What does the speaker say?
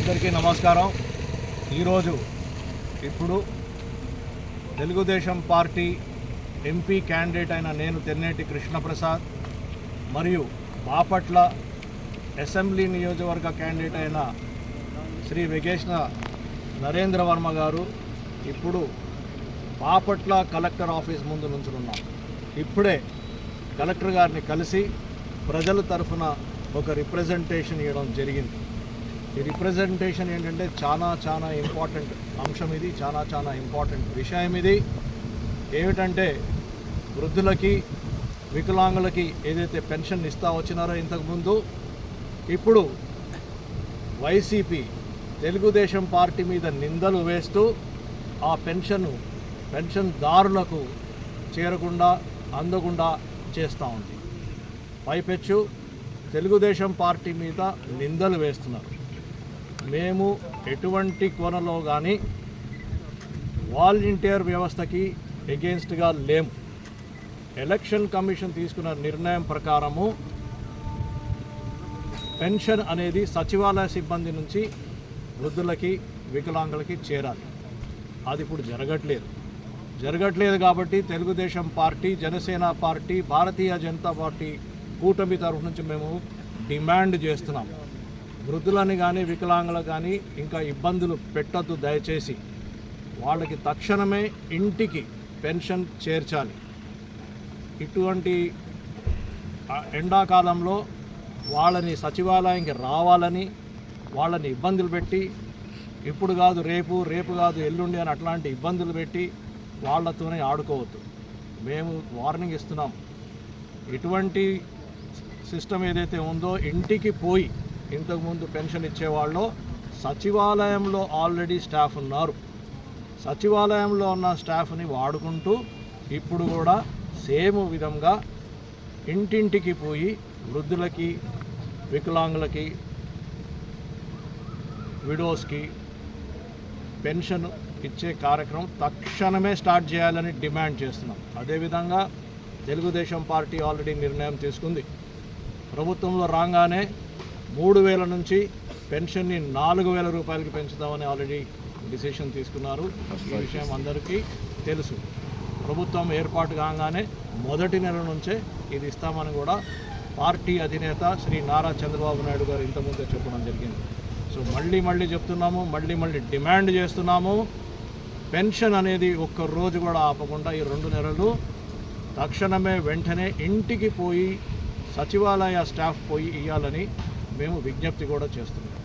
అందరికీ నమస్కారం. ఈరోజు ఇప్పుడు తెలుగుదేశం పార్టీ ఎంపీ క్యాండిడేట్ అయిన నేను తెన్నేటి కృష్ణప్రసాద్ మరియు బాపట్ల అసెంబ్లీ నియోజకవర్గ క్యాండిడేట్ అయిన శ్రీ వెంకటేశ్న నరేంద్ర వర్మ గారు ఇప్పుడు బాపట్ల కలెక్టర్ ఆఫీస్ ముందు నుంచున్నాం ఇప్పుడే కలెక్టర్ గారిని కలిసి ప్రజల తరఫున ఒక రిప్రజెంటేషన్ ఇవ్వడం జరిగింది. ఈ రిప్రజెంటేషన్ ఏంటంటే చాలా చాలా ఇంపార్టెంట్ అంశం ఇది చాలా చాలా ఇంపార్టెంట్ విషయం ఇది. ఏమిటంటే వృద్ధులకి వికలాంగులకి ఏదైతే పెన్షన్ ఇస్తా వచ్చినారో ఇంతకుముందు ఇప్పుడు వైసీపీ తెలుగుదేశం పార్టీ మీద నిందలు వేస్తూ ఆ పెన్షన్ పెన్షన్దారులకు చేరకుండా అందకుండా చేస్తూ ఉంది. పైపెచ్చు తెలుగుదేశం పార్టీ మీద నిందలు వేస్తున్నారు. మేము ఎటువంటి కోణలో కానీ వాలంటీర్ వ్యవస్థకి ఎగెన్స్ట్గా లేము ఎలక్షన్ కమిషన్ తీసుకున్న నిర్ణయం ప్రకారము పెన్షన్ అనేది సచివాలయ సిబ్బంది నుంచి వృద్ధులకి వికలాంగులకి చేరాలి. అది ఇప్పుడు జరగట్లేదు. జరగట్లేదు కాబట్టి Telugu Desam party Janasena party Bharatiya Janata party కూటమి తరఫు నుంచి మేము డిమాండ్ చేస్తున్నాం. వృద్ధులని కానీ వికలాంగులు కానీ ఇంకా ఇబ్బందులు పెట్టద్దు దయచేసి. వాళ్ళకి తక్షణమే ఇంటికి పెన్షన్ చేర్చాలి. ఇటువంటి ఎండాకాలంలో వాళ్ళని సచివాలయంకి రావాలని వాళ్ళని ఇబ్బందులు పెట్టి ఇప్పుడు కాదు రేపు రేపు కాదు ఎల్లుండి అని అట్లాంటి ఇబ్బందులు పెట్టి వాళ్ళతోనే ఆడుకోవద్దు. మేము వార్నింగ్ ఇస్తున్నాం. ఎటువంటి సిస్టమ్ ఏదైతే ఉందో ఇంటికి పోయి ఇంతకుముందు పెన్షన్ ఇచ్చేవాళ్ళు సచివాలయంలో ఆల్రెడీ స్టాఫ్ ఉన్నారు. సచివాలయంలో ఉన్న స్టాఫ్ని వాడుకుంటూ ఇప్పుడు కూడా సేమ్ విధంగా ఇంటింటికి పోయి వృద్ధులకి వికలాంగులకి విడోస్కి పెన్షన్ ఇచ్చే కార్యక్రమం తక్షణమే స్టార్ట్ చేయాలని డిమాండ్ చేస్తున్నాం. అదేవిధంగా తెలుగుదేశం పార్టీ ఆల్రెడీ నిర్ణయం తీసుకుంది. ప్రభుత్వంలో రాగానే మూడు వేల నుంచి పెన్షన్ని నాలుగు వేల రూపాయలకి పెంచుదామని ఆల్రెడీ డిసిషన్ తీసుకున్నారు. ఈ విషయం అందరికీ తెలుసు. ప్రభుత్వం ఏర్పాటు కాగానే మొదటి నెల నుంచే ఇది ఇస్తామని కూడా పార్టీ అధినేత శ్రీ నారా చంద్రబాబు నాయుడు గారు ఇంతకుముందే చెప్పడం జరిగింది. సో మళ్ళీ మళ్ళీ చెప్తున్నాము మళ్ళీ మళ్ళీ డిమాండ్ చేస్తున్నాము. పెన్షన్ అనేది ఒక్క రోజు కూడా ఆపకుండా ఈ రెండు నెలలు తక్షణమే వెంటనే ఇంటికి పోయి సచివాలయ స్టాఫ్ పోయి ఇవ్వాలని మేము విజ్ఞప్తి కూడా చేస్తున్నాం.